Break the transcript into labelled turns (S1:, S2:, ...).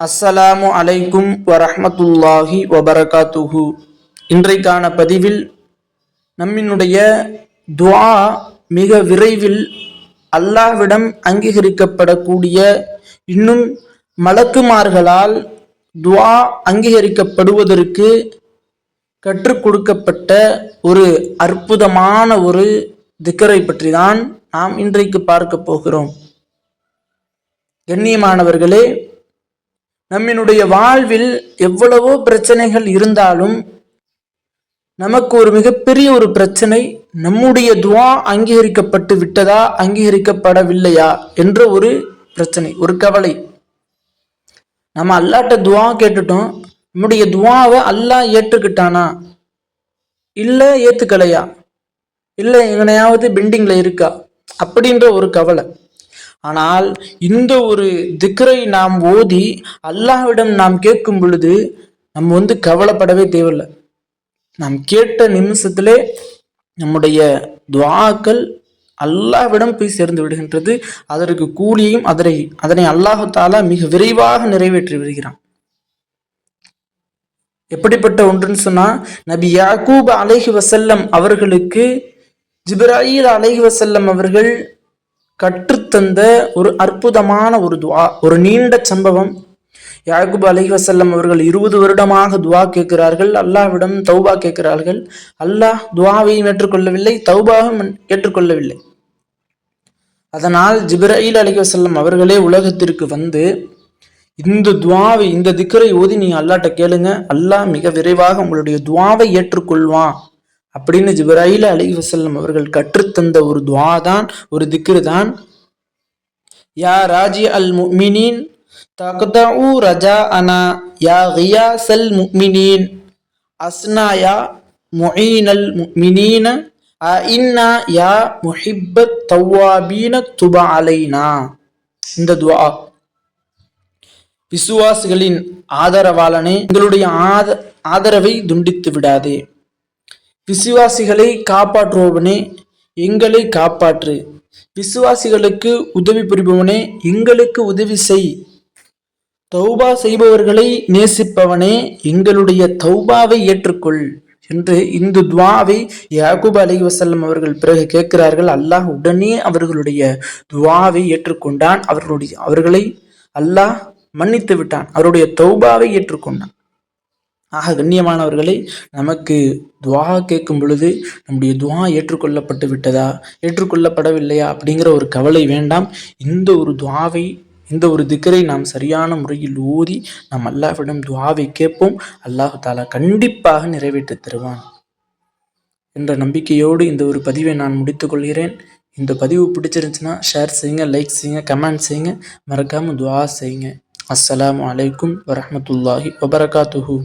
S1: அஸ்ஸலாமு அலைக்கும் வரஹ்மத்துல்லாஹி வபரகாத்துஹு. இன்றைக்கான பதிவில் நம்மினுடைய துவா மிக விரைவில் அல்லாஹ்விடம் அங்கீகரிக்கப்படக்கூடிய இன்னும் மலக்குமார்களால் துவா அங்கீகரிக்கப்படுவதற்கு கற்றுக் கொடுக்கப்பட்ட ஒரு அற்புதமான ஒரு திக்கரை பற்றி தான் நாம் இன்றைக்கு பார்க்க போகிறோம். கண்ணியமானவர்களே நம்மினுடைய வாழ்வில் எவ்வளவோ பிரச்சனைகள் இருந்தாலும் நமக்கு ஒரு மிகப்பெரிய ஒரு பிரச்சனை நம்முடைய துவா அங்கீகரிக்கப்பட்டு விட்டதா அங்கீகரிக்கப்படவில்லையா என்ற ஒரு பிரச்சனை ஒரு கவலை. நம்ம அல்லாட்ட துவா கேட்டுட்டோம் நம்முடைய துவாவை அல்லாஹ் ஏற்றுக்கிட்டானா? இல்லை ஏற்றுக்கலையா இல்லை எங்கனையாவது பெண்டிங்கில் இருக்கா? அப்படின்ற ஒரு கவலை. ஆனால் இந்த ஒரு திக்கரை நாம் ஓதி அல்லாஹ்விடம் நாம் கேட்கும் பொழுது நம்ம வந்து கவலைப்படவே தேவையில்லை. நாம் கேட்ட நிமிஷத்திலே நம்முடைய துவாக்கள் அல்லாஹ்விடம் போய் சேர்ந்து விடுகின்றது. அதற்கு கூலியும் அதனை அதனை அல்லாஹு மிக விரைவாக நிறைவேற்றி வருகிறான் எப்படிப்பட்ட ஒன்றுன்னு சொன்னா நபி யாக்கூப் அலைஹி வசல்லம் அவர்களுக்கு ஜிப்ராயில் அலைஹி வசல்லம் அவர்கள் கற்றுத்தந்த ஒரு அற்புதமான ஒரு துவா ஒரு நீண்ட சம்பவம். யாகுப் அலைஹி வசல்லம் அவர்கள் இருபது வருடமாக துவா கேட்கிறார்கள் அல்லாஹ்விடம் தௌபா கேட்கிறார்கள். அல்லாஹ் துவாவையும் ஏற்றுக்கொள்ளவில்லை தௌபாவும் ஏற்றுக்கொள்ளவில்லை. அதனால் ஜிப்ராயில் அலைஹி வசல்லம் அவர்களே உலகத்திற்கு வந்து இந்த துவாவை இந்த திக்கரை ஓதி நீ அல்லாட்ட கேளுங்க. அல்லாஹ் மிக விரைவாக உங்களுடைய துவாவை ஏற்றுக்கொள்வான். அப்படின்னு ஜிப்ராயில் அலி வசல்லம் அவர்கள் கற்றுத்தந்த ஒரு துவா தான் ஒரு திக்ரு தான் யா ராஜி அல் முக்மினின் தக்தஉ ரஜா அனா யா கியாசல் முக்மினின் அஸ்னா யா முஈனல் முக்மினீன அ இன்னா யா முஹிப்பத் தவ்வாபீன துப அலைனா. இந்த துவா விசுவாசிகளின் ஆதரவாளனே எங்களுடைய ஆத ஆதரவை துண்டித்து விடாதே. விசுவாசிகளை காப்பாற்றுபவனே எங்களை காப்பாற்று. விசுவாசிகளுக்கு உதவி புரிபவனே எங்களுக்கு உதவி செய். தௌபா செய்பவர்களை நேசிப்பவனே எங்களுடைய தௌபாவை ஏற்றுக்கொள் என்று இந்த துவாவை யாக்கூப் அலி வசல்லம் அவர்கள் பிறகு கேட்கிறார்கள். அல்லாஹ் உடனே அவர்களுடைய துவாவை ஏற்றுக்கொண்டான். அவர்களுடைய அவர்களை அல்லாஹ் மன்னித்து விட்டான் அவருடைய தௌபாவை ஏற்றுக்கொண்டான். ஆக கண்ணியமானவர்களை நமக்கு துவா கேட்கும் பொழுது நம்முடைய துவா ஏற்றுக்கொள்ளப்பட்டு விட்டதா? ஏற்றுக்கொள்ளப்படவில்லையா? அப்படிங்கிற ஒரு கவலை வேண்டாம். இந்த ஒரு துவாவை இந்த ஒரு திக்கரை நாம் சரியான முறையில் ஓதி நாம் அல்லாஹ்விடம் துவாவை கேட்போம். அல்லாஹு தாலா கண்டிப்பாக நிறைவேற்றி தருவான். என்ற நம்பிக்கையோடு இந்த ஒரு பதிவை நான் முடித்துக்கொள்கிறேன் இந்த பதிவு பிடிச்சிருந்துச்சுன்னா ஷேர் செய்யுங்க லைக் செய்யுங்க கமெண்ட் செய்யுங்க. மறக்காமல் துவா செய்யுங்க. அஸ்லாம் அலைக்கும் வரமத்துல்லாஹி வபரகாத்துஹூ.